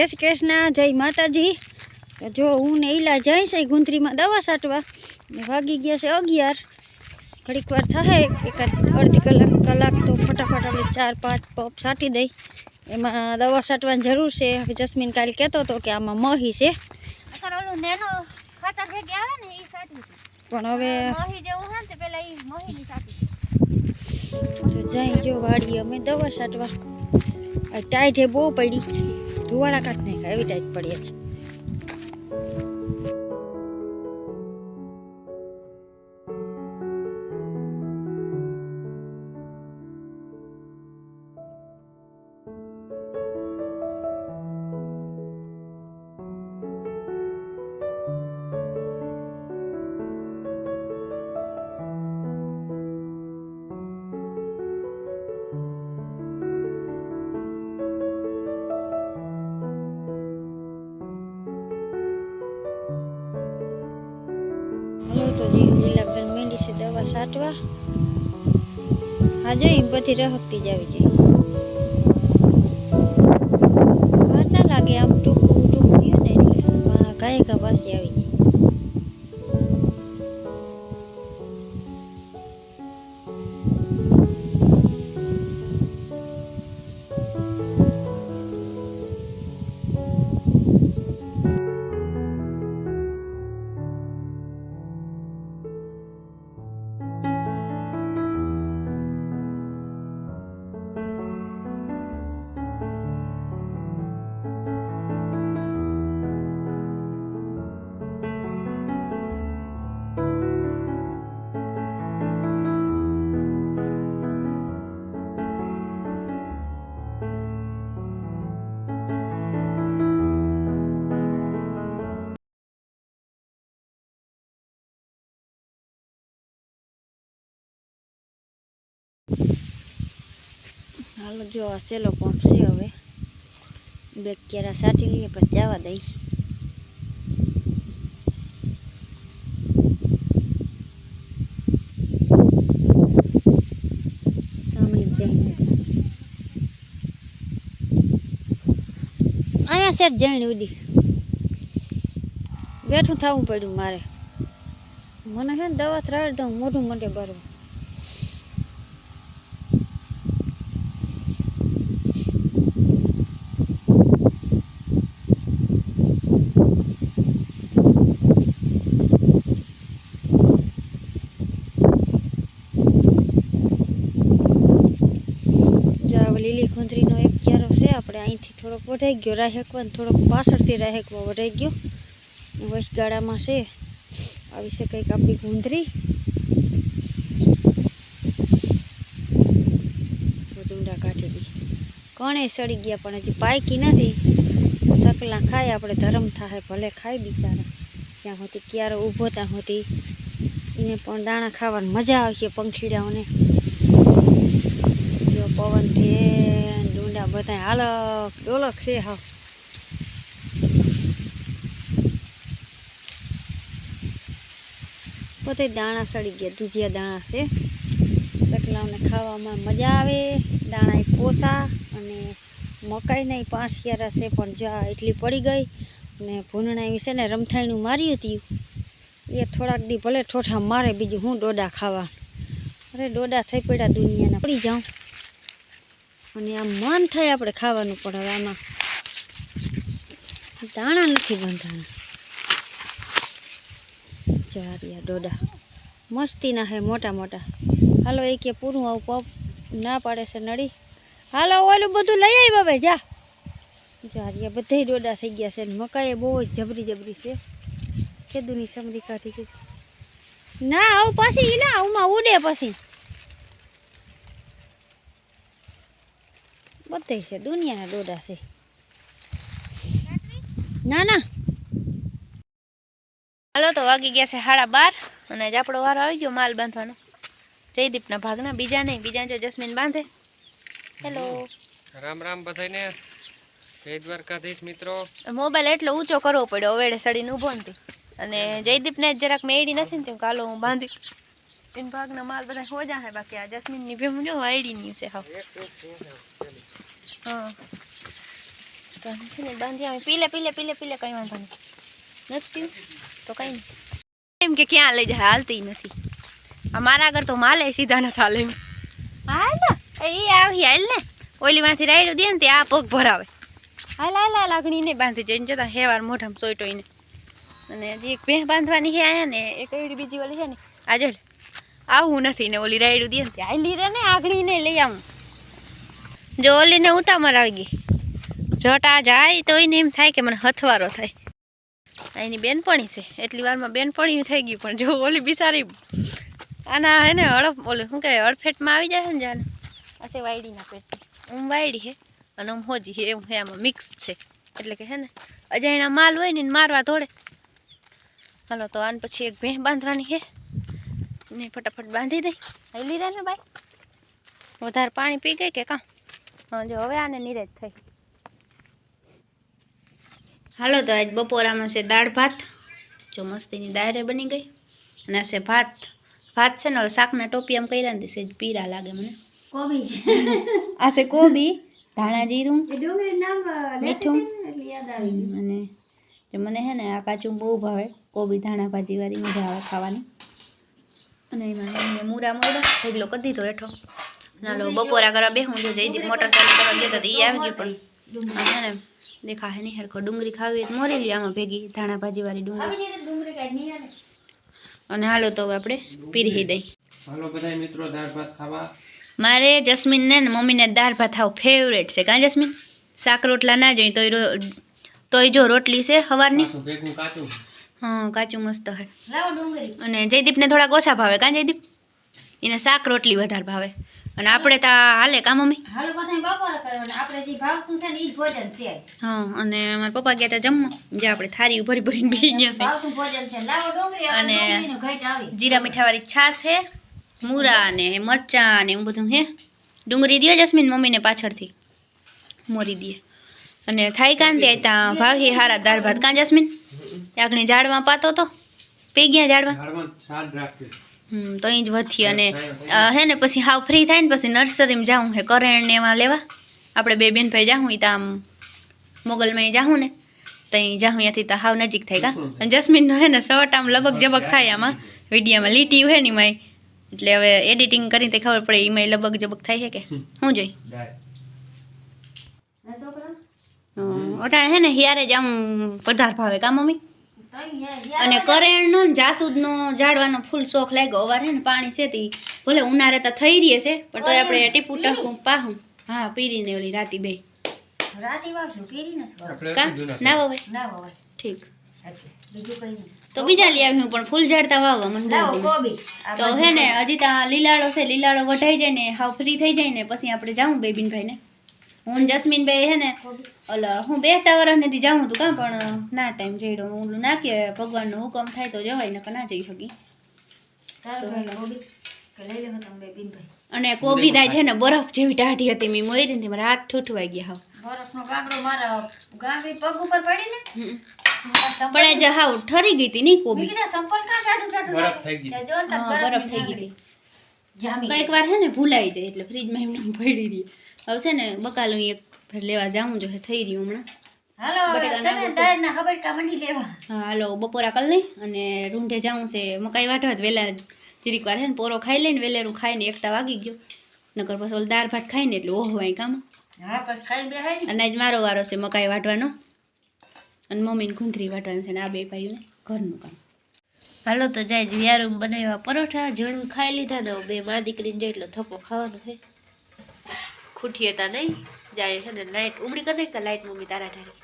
જય શ્રી કૃષ્ણ જય માતાજી. જો હું ને ઈલા જઈશ ગુંદરીમાં દવા છાંટવા વાગી ગયા છે અગિયાર. ઘડીક વાર થશે એકાદ અડધી કલાક કલાક તો ફટાફટ આપણે ચાર પાંચ પપ છાંટી દઈ. એમાં દવા છાંટવાની જરૂર છે. હવે જસ્મીન કાલે કહેતો હતો કે આમાં મહી છે. પણ હવે જઈ જો વાડીએ અમે દવા છાંટવા ટાઈટ બહુ પડી. ધુવાળા કાઢ નહીં એવી ટાઈટ પડીએ છે લીલાબેન મેંડી છે દવા છાંટવા આજે જઈ બધી રહકતી જ આવી જાય. વાર ના લાગે આમ ટૂંકું ટૂંકું ને એટલે. ગાય હાલો, જો આ સેલો પંપ છે હવે. બે કેરા સાટી લઈએ પછી જવા દઈ. અહીંયા સેટ જઈને ઉડી. બેઠું થવું પડ્યું મારે. મને છે ને દવા ત્રાડ મોઢું મોઢે ભરવું જો આ લીલી ખુંદરીનો એક ક્યારો છે આપણે અહીંથી થોડોક વઢાઈ ગયો. રાહેકવા ને થોડોક પાછળથી રાહેકવા વઢાઈ ગયો. વચગાળામાં છે. આવી છે કંઈક આપણી ગુંદરી. ડુંડા કાઢી દી કોણે સડી ગયા પણ હજી પાયકી નથી. સકલા ખાય, આપણે ધરમ થાય ભલે ખાય બિચારા. ત્યાં હોતી ક્યારે ઊભો ત્યાં હોતી એને પણ દાણા ખાવાની મજા આવશે પંખીડાઓને. પવન છે ડુંડા બધા હાલક ડોલક છે હા. પોતે દાણા સડી ગયા, દૂધિયા દાણા છે. ચકલાઓને ખાવામાં મજા આવે, દાણા પોસા અને મકાઈ નહીં પાંચ ક્યારા છે, પણ જો એટલી પડી ગઈ. અને ભૂનણા વિશે ને રમથાઈનું માર્યું હતું એ થોડાક દી ભલે ઠોઠા મારે, બીજું હું ડોડા ખાવા. અરે ડોડા થઈ પડ્યા દુનિયાના. પડી જાઉં. અને આમ મન થાય આપણે ખાવાનું, પણ હવે આમાં દાણા નથી બંધાણા ચારિયા ડોડા મસ્તીના હે મોટા મોટા. હાલો, એ કે પૂરું આવું પપ ના પાડે છે નડી હાલો, ઓલું બધું લઈ આવી બાબા જા. ચારિયા બધાય ડોડા થઈ ગયા છે ને મકાઈ બહુ જ જબરી જબરી છે. ખેદુની સમરી કાઢી ના, આવું પાછી ના આવું ઉડે પછી. બધે છે દુનિયાના દોડા છે. ના ના. હાલો તો વાગી ગયા છે સાડા બાર અને આજ આપણો વારો આવી ગયો માલ બાંધવાનો. જયદીપના ભાગના બીજા નહીં બીજા જો જસ્મીન બાંધે. હેલો રામ રામ બધાને જય દ્વારકાધીશ મિત્રો. મોબાઈલ એટલો ઊંચો કરવો પડ્યો અવેડે સડીને ઊભો નથી. અને જયદીપને જ જરાક મેળી નથી ને તેમ કાલો હું બાંધી. એન ભાગના માલ બધા હોજા હે બાકી આ જસ્મીનની ભેમ જો ની છે હાવ હા. તો છે ને બાંધી આવે. પીલે પીલે પીલે પીલે કંઈ વાંધો નહીં. નથી પીવું તો કંઈ નહીં. એમ કે ક્યાં લઈ જાય હાલતી નથી. આ મારા આગળ તો માલે સીધા નથી હાલે હાલ એ આવી હાલ ને. ઓલી માંથી રાયડું દે ને તે આ પગ ભરાવે. હાલ હાલ હાલ આગળીને બાંધી જઈને જતા હેવાર મોઢામાં સોઈટોઈને અને હજી એક ભેં બાંધવાની છે આયા ને એક એડી બીજી ઓલી છે ને. આજે આવું નથી ને ઓલી રાયડું દે ને ત્યાં હાલી રે ને આગળીને લઈ આવું. જો ઓલીને ઉતામર આવી ગઈ. જોટા જાય તો એને એમ થાય કે મને હથવારો થાય. એની બેનપણી છે. એટલી વારમાં બેનપણી થઈ ગઈ પણ જો ઓલી બિસારી આના હે ને હડપ, ઓલું શું કહે હડફેટમાં આવી જાય ને જાને હશે વાયડીના પેટ હું વાયડી છે અને હું હોજી છે. એવું હે આમાં મિક્સ છે. એટલે કે હે ને અજાયણા માલ હોય ને મારવા દોડે. હાલો, તો આને પછી એક ભેં બાંધવાની છે. ને ફટાફટ બાંધી દઈ હેલી રહે ને બાઈ. વધારે પાણી પી ગઈ કે કાં? હા જો હવે આને નિરેજ થઈ હાલો તો આજ બપોરામાં છે દાળ ભાત. જો મસ્તીની દાળે બની ગઈ. અને આ છે ભાત. ભાત છે ને શાકના ટોપિયામ કર્યા ને સેજ પીરા લાગે મને. કોબી. આ છે કોબી ધાણા જીરું એ ડુંગળી નામ મીઠું. અને જો મને હે ને આ કાચું બહુ ભાવે. કોબી ધાણા ભાજી વાળી મજા આવે ખાવાની. અને એમાં મૂરા મૂરા ઢગલો કદી તો હેઠો. નાલો બપોરા કરવા બેહું જો જઈ મોટર ચાલુ કરવા ગયો તો એ આવી ગયો પણ ને દેખા હે નહીં હરખો. ડુંગળી ખાવી તો મોરી લ્યો આમાં ભેગી ધાણા ભાજી વાળી ડુંગળી. તો. અને હાલો તો હવે આપણે પીરી દઈ. હાલો બધા મિત્રો દાળ ભાત ખાવા. મારે જસ્મીનને ને મમ્મીને દાળ ભાત હાવ ફેવરેટ છે. કાં જસ્મીન? શાક રોટલા ના જોઈએ તોય તોય જો રોટલી છે સવારની પાછું ભેગું કાચું. હા કાચું મસ્ત હે. અને જયદીપને થોડાક ઓછા ભાવે. કાં જયદીપ? એને શાક રોટલી વધારે ભાવે. અને આપણે તા હાલે કામ મમ્મી? હાલો બધાય બપોર કરવાનો આપણે જે ભાવતું છે ને ઈ ભોજન છે હા અને મારા પપ્પા ગયા તા જમવા જે આપણે થારી ભરી ભરીને બી ગયા છે. ભાવતું ભોજન છે. લાવો ડુંગળી અને ડુંગળીનો ઘાટ આવી. જીરા મીઠાવાળી છાશ છે મૂરા ને મરચાં ને એવું બધું હે. ડુંગળી દો જસ્મીન મમ્મીને પાછળથી. મોરી દે અને થાય કાન ત્યાં ત્યાં હે હારા દાળ ભાત કાં જસ્મીન? આગળ ઝાડમાં પાતો તો? પી ગયા ઝાડમાં ઝાડમાં સાદ રાખવી હમ તો અહીં જ વધી અને અ, હે ને પછી હાવ ફ્રી થાય ને પછી નર્સરીમાં જાઉં હે કરેણ ને એમાં લેવા. આપણે બે બેન ભાઈ જાઉં તો આમ મોગલમાં જાઉં ને ત્યાં જાઉં ત્યાંથી તો હાવ નજીક થાય કા. અને જસ્મીનનો હે ને શર્ટ આમ લબક જબક થાય આમાં. વિડીયામાં લીટી હે ને એમાંય. એટલે હવે એડિટિંગ કરીને તે ખબર પડે એમાંય લબક જબક થાય છે કે. શું જોઈ. દાળ ના છોકરા? હમ, અટાણે હે ને હિયારે જ આમ વધારે ભાવે કા મમ્મી? તઈ હે, યાર અને કરેણનો ને જાસૂદનો ઝાડવાનો ફૂલ શોખ લાગ્યો. અવારે ને પાણી છે તી ભલે ઉનાળે તો થઈ રહી છે પણ તોય આપણે ટીપુ ટકું પાહું. હા પીરીને ઓલી રાતી બે. રાતી વાવશું કેરી નથી કા? ના વવાય? ના વવાય. ઠીક. તો બીજા લઈ આવ્યું પણ ફૂલ ઝાડતા વાવવા મને તો હે ને હજી ત્યાં લીલાડો છે લીલાડો વઢાઈ જાય ને હાવ ફ્રી થઈ જાય ને પછી આપણે જાઉં બેબીનભાઈ ને હું જસ્મીન બે હે ને ઓલો હું બેતા વર્ષ નથી જાઉં તું કાં પણ ના ટાઈમ જઈડો. ઓલું ના કે ભગવાનનો હુકમ થાય તો જવાય નકર ના જઈ શકી. કે તમે બે બિનભાઈ. અને કોબી દાય છે ને બરફ જેવી ટાઢી હતી મેં મોરી ને મારા હાથ ઠૂઠવાઈ ગયા હાવ. બરફનો ગાગડો મારા ગાગડી પગ ઉપર પડી ને હમ. મારા સંપલ- પણ જે હાવ ઠરી ગઈ હતી નહીં કોબી. બરફ થઈ ગઈ. ને હા, બરફ થઈ હતી. જામી કંઈક વાર હે ને ભૂલાઈ જાય એટલે ફ્રીજમાં એમને પડી રહી હવે છે ને બકાલું એક ફેર લેવા જાઉં જો થઈ રહ્યું હમણાં. હાલો બપોરા કરી લઈ અને રૂંઢે જાઉં છે. મકાઈ વાટવા વેલા વહેલા જરીક વાર છે ને પોરો ખાઈ લઈને વેલેરું ખાઈને એકતા વાગી ગયો. નકર પછી ઓલ દાળ ભાત ખાઈને એટલે ઓહો વાય કામ. અને આજ મારો વારો છે મકાઈ વાટવાનો અને મમ્મીને ગુંથરી વાટવાનું છે ને આ બે ભાઈઓને ઘરનું કામ. હાલો તો જાય વ્યારું બનાવ્યા પરોઠા જણું ખાઈ લીધા ને બે મા દીકરીને જાય એટલો થપ્પો ખાવાનો છે. ખૂટીએ તા નહીં જાય છે ને લાઈટ ઉમડી કરી નાખતા લાઈટ મમ્મી તારા ઠારી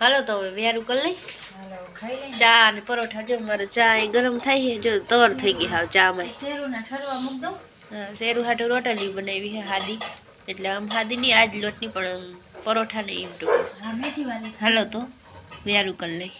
હાલો તો હવે વિયારું કરી લઈ. ચા અને પરોઠા જો મારો ચા અહીં ગરમ થાય છે જો તર થઈ ગઈ હાવ ચા માં શેરું હાટું રોટલી બનાવી છે હાદી. એટલે આમ હાદી નહીં આજ લોટની પણ પરોઠા નહીં એમ હા વાળી. હાલો તો વ્યારું કરી લઈ.